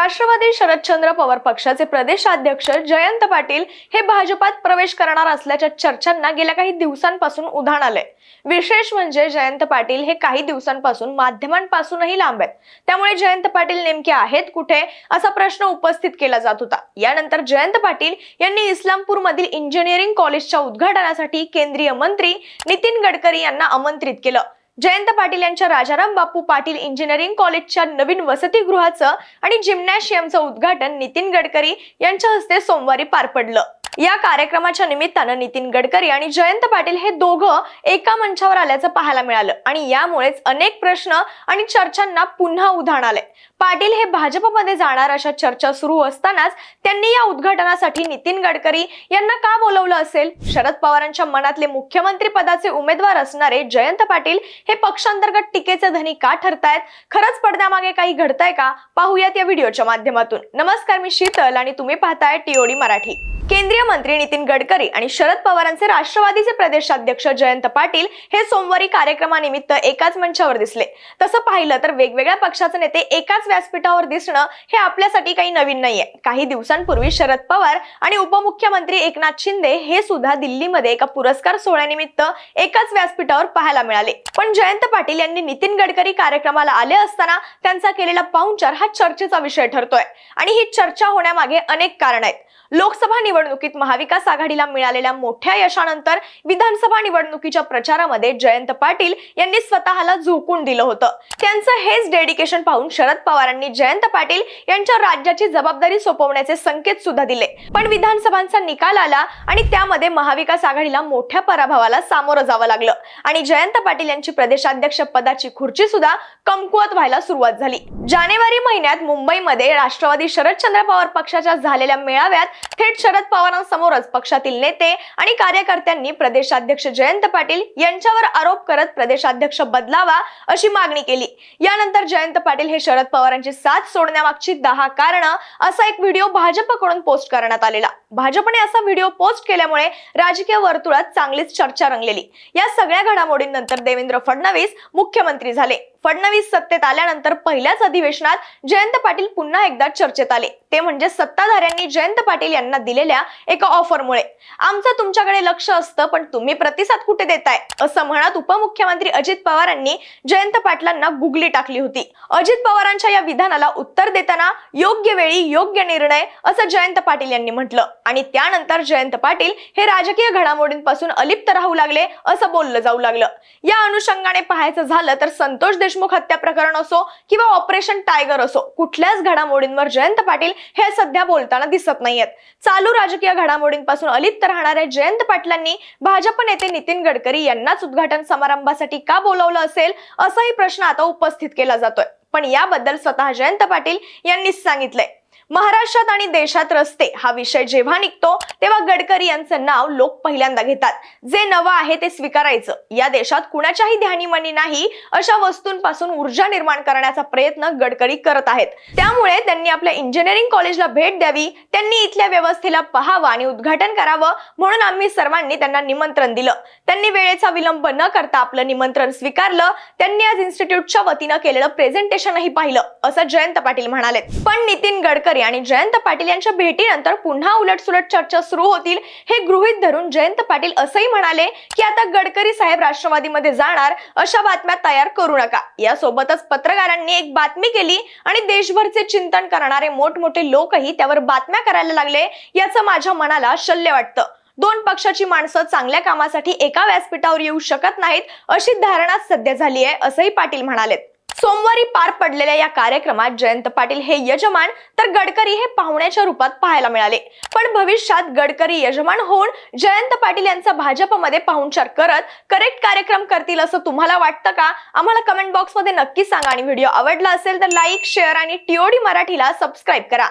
राष्ट्रवादी शरदचंद्र पवार पक्षाचे प्रदेशाध्यक्ष जयंत पाटील हे भाजपात प्रवेश करणार असल्याच्या चर्चांना गेल्या काही दिवसांपासून उधाण आलंय. विशेष म्हणजे जयंत पाटील हे काही दिवसांपासून माध्यमांपासूनही लांब आहेत. त्यामुळे जयंत पाटील नेमके आहेत कुठे असा प्रश्न उपस्थित केला जात होता. यानंतर जयंत पाटील यांनी इस्लामपूरमधील इंजिनिअरिंग कॉलेजच्या उद्घाटनासाठी केंद्रीय मंत्री नितीन गडकरी यांना आमंत्रित केलं. जयंत पाटील यांच्या राजाराम बापू पाटील इंजिनिअरिंग कॉलेजच्या नवीन वसतिगृहाचं आणि जिम्नॅशियमचं उद्घाटन नितीन गडकरी यांच्या हस्ते सोमवारी पार पडलं. या कार्यक्रमाच्या निमित्तानं नितीन गडकरी आणि जयंत पाटील हे दोघं एका मंचावर आल्याचं पाहायला मिळालं. आणि यामुळेच अनेक प्रश्न आणि चर्चांना पुन्हा उधाण आले पाटील हे भाजपमध्ये जाणार अशा चर्चा सुरू असतानाच त्यांनी या उद्घाटनासाठी नितीन गडकरी यांना का बोलवलं असेल? शरद पवारांच्या मनातले मुख्यमंत्री पदाचे उमेदवार असणारे जयंत पाटील हे पक्षांतर्गत टीकेचे धनी का ठरतायत? खरंच पडद्यामागे काही घडतंय का? पाहूयात या व्हिडिओच्या माध्यमातून. नमस्कार मी शीतल आणि तुम्ही पाहताय टीओडी मराठी. केंद्रीय मंत्री नितीन गडकरी आणि शरद पवारांचे राष्ट्रवादीचे प्रदेशाध्यक्ष जयंत पाटील हे सोमवारी कार्यक्रमानिमित्त एकाच मंचावर दिसले. तसं पाहिलं तर वेगवेगळ्या पक्षाचे नेते एकाच व्यासपीठावर दिसणं हे आपल्यासाठी काही नवीन नाहीये. काही दिवसांपूर्वी शरद पवार आणि उपमुख्यमंत्री एकनाथ शिंदे हे सुद्धा दिल्लीमध्ये एका पुरस्कार सोहळ्यानिमित्त एकाच व्यासपीठावर पाहायला मिळाले. पण जयंत पाटील यांनी नितीन गडकरी कार्यक्रमाला आले असताना त्यांचा केलेला पाहुणचार हा चर्चेचा विषय ठरतोय. आणि ही चर्चा होण्यामागे अनेक कारण आहेत. लोकसभा निवडणुकीत महाविकास आघाडीला मिळालेल्या मोठ्या यशानंतर विधानसभा निवडणुकीच्या प्रचारामध्ये जयंत पाटील यांनी स्वतःला झोकून दिलं होतं. त्यांचं हेच डेडिकेशन पाहून शरद पवारांनी जयंत पाटील यांच्या राज्याची जबाबदारी सोपवण्याचे संकेत सुद्धा दिले. पण विधानसभांचा निकाल आला आणि त्यामध्ये महाविकास आघाडीला मोठ्या पराभवाला सामोरं जावं लागलं. आणि जयंत पाटील यांची प्रदेशाध्यक्ष पदाची खुर्ची सुद्धा कमकुवत व्हायला सुरुवात झाली. जानेवारी महिन्यात मुंबईमध्ये राष्ट्रवादी शरदचंद्र पवार पक्षाच्या झालेल्या मेळाव्यात थेट शरद पवारांसमोरच पक्षातील नेते आणि कार्यकर्त्यांनी प्रदेशाध्यक्ष जयंत पाटील यांच्यावर आरोप करत प्रदेशाध्यक्ष बदलावा अशी मागणी केली. यानंतर जयंत पाटील हे शरद पवारांची साथ सोडण्यामागची दहा कारण असा एक व्हिडिओ भाजपकडून पोस्ट करण्यात आलेला. भाजपने असा व्हिडिओ पोस्ट केल्यामुळे राजकीय वर्तुळात चांगलीच चर्चा रंगलेली. या सगळ्या घडामोडींनंतर देवेंद्र फडणवीस मुख्यमंत्री झाले. फडणवीस सत्तेत आल्यानंतर पहिल्याच अधिवेशनात जयंत पाटील पुन्हा एकदा चर्चेत आले. ते म्हणजे सत्ताधाऱ्यांनी जयंत पाटील यांना दिलेल्या एका ऑफरमुळे. आमचं तुमच्याकडे लक्ष असतं पण तुम्ही प्रतिसाद कुठे देताय? असं म्हणत उपमुख्यमंत्री अजित पवारांनी जयंत पाटलांना गुगली टाकली होती. अजित पवारांच्या या विधानाला उत्तर देताना योग्य वेळी योग्य निर्णय असं जयंत पाटील यांनी म्हटलं. आणि त्यानंतर जयंत पाटील हे राजकीय घडामोडींपासून अलिप्त राहू लागले असं बोललं जाऊ लागलं. या अनुषंगाने पाहायचं झालं तर संतोष देशमुख हत्या प्रकरण असो किंवा ऑपरेशन टायगर असो कुठल्याच घडामोडींवर जयंत पाटील हे सध्या बोलताना दिसत नाहीयेत. चालू राजकीय घडामोडींपासून अलिप्त राहणाऱ्या जयंत पाटलांनी भाजप नेते नितीन गडकरी यांनाच उद्घाटन समारंभासाठी का बोलवलं असेल असाही प्रश्न आता उपस्थित केला जातोय. पण याबद्दल स्वतः जयंत पाटील यांनीच सांगितलंय. महाराष्ट्रात आणि देशात रस्ते हा विषय जेव्हा निघतो तेव्हा गडकरी यांचं नाव लोक पहिल्यांदा घेतात. जे नवं आहे ते स्वीकारायचं. या देशात कुणाच्याही ध्यानीमनी नाही अशा वस्तूंपासून ऊर्जा निर्माण करण्याचा प्रयत्न गडकरी करत आहेत. त्यामुळे त्यांनी आपल्या इंजिनिअरिंग कॉलेजला भेट द्यावी त्यांनी इथल्या व्यवस्थेला पहावं आणि उद्घाटन करावं म्हणून आम्ही सर्वांनी त्यांना निमंत्रण दिलं. त्यांनी वेळेचा विलंब न करता आपलं निमंत्रण स्वीकारलं. त्यांनी आज इन्स्टिट्यूटच्या वतीनं केलेलं प्रेझेंटेशनही पाहिलं असं जयंत पाटील म्हणाले पण नितीन गडकरी आणि जयंत पाटील यांच्या भेटीनंतर पुन्हा उलटसुलट चर्चा सुरू होतील हे गृहीत धरून जयंत पाटील असंही म्हणाले की आता गडकरी साहेब राष्ट्रवादीमध्ये जाणार अशा बातम्या तयार करू नका. यासोबतच पत्रकारांनी एक बातमी केली आणि देशभरचे चिंतन करणारे मोठमोठे लोकही त्यावर बातम्या करायला लागले याचं माझ्या मनाला शल्य वाटतं. दोन पक्षाची माणसं चांगल्या कामासाठी एका व्यासपीठावर येऊ शकत नाहीत अशी धारणा सध्या झाली आहे असंही पाटील म्हणालेत. सोमवारी पार पडलेल्या या कार्यक्रमात जयंत पाटील हे यजमान तर गडकरी हे पाहुण्याच्या रूपात पाहायला मिळाले. पण भविष्यात गडकरी यजमान होऊन जयंत पाटील यांचा भाजपमध्ये पाहुणचार करत करेक्ट कार्यक्रम करतील असं तुम्हाला वाटतं का? आम्हाला कमेंट बॉक्समध्ये नक्की सांगा आणि व्हिडिओ आवडला असेल तर लाईक शेअर आणि टीओडी मराठीला सबस्क्राईब करा.